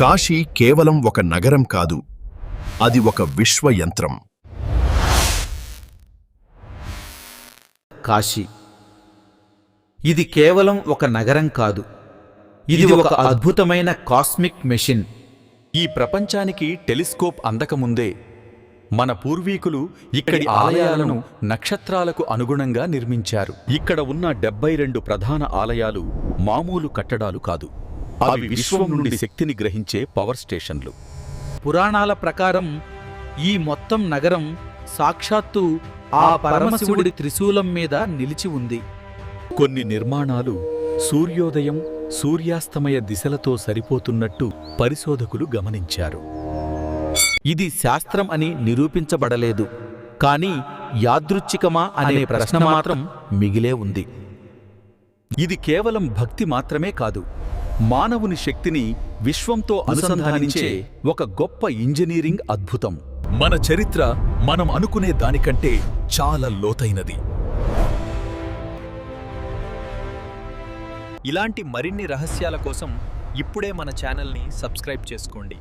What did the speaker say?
కాశీ కేవలం ఒక నగరం కాదు అది ఒక విశ్వయంత్రం. కాశీ. ఇది కేవలం ఒక నగరం కాదు ఇది ఒక అద్భుతమైన కాస్మిక్ మెషిన్. ఈ ప్రపంచానికి టెలిస్కోప్ అందకముందే మన పూర్వీకులు ఇక్కడి ఆలయాలను నక్షత్రాలకు అనుగుణంగా నిర్మించారు. ఇక్కడ ఉన్న డెబ్బై రెండు ప్రధాన ఆలయాలు మామూలు కట్టడాలు కాదు. అవి విశ్వం నుండి శక్తిని గ్రహించే పవర్ స్టేషన్లు పురాణాల ప్రకారం ఈ మొత్తం నగరం సాక్షాత్తు ఆ పరమశివుడి త్రిశూలం మీద నిలిచి ఉంది. కొన్ని నిర్మాణాలు సూర్యోదయం సూర్యాస్తమయ దిశలతో సరిపోతున్నట్టు పరిశోధకులు గమనించారు. ఇది శాస్త్రం అని నిరూపించబడలేదు కానీ యాదృచ్ఛికమా అనే ప్రశ్న మాత్రం మిగిలే ఉంది. ఇది కేవలం భక్తి మాత్రమే కాదు మానవుని శక్తిని విశ్వంతో అనుసంధానించే ఒక గొప్ప ఇంజనీరింగ్ అద్భుతం. మన చరిత్ర మనం అనుకునే దానికంటే చాలా లోతైనది. ఇలాంటి మరిన్ని రహస్యాల కోసం ఇప్పుడే మన ఛానల్ని సబ్స్క్రైబ్ చేసుకోండి.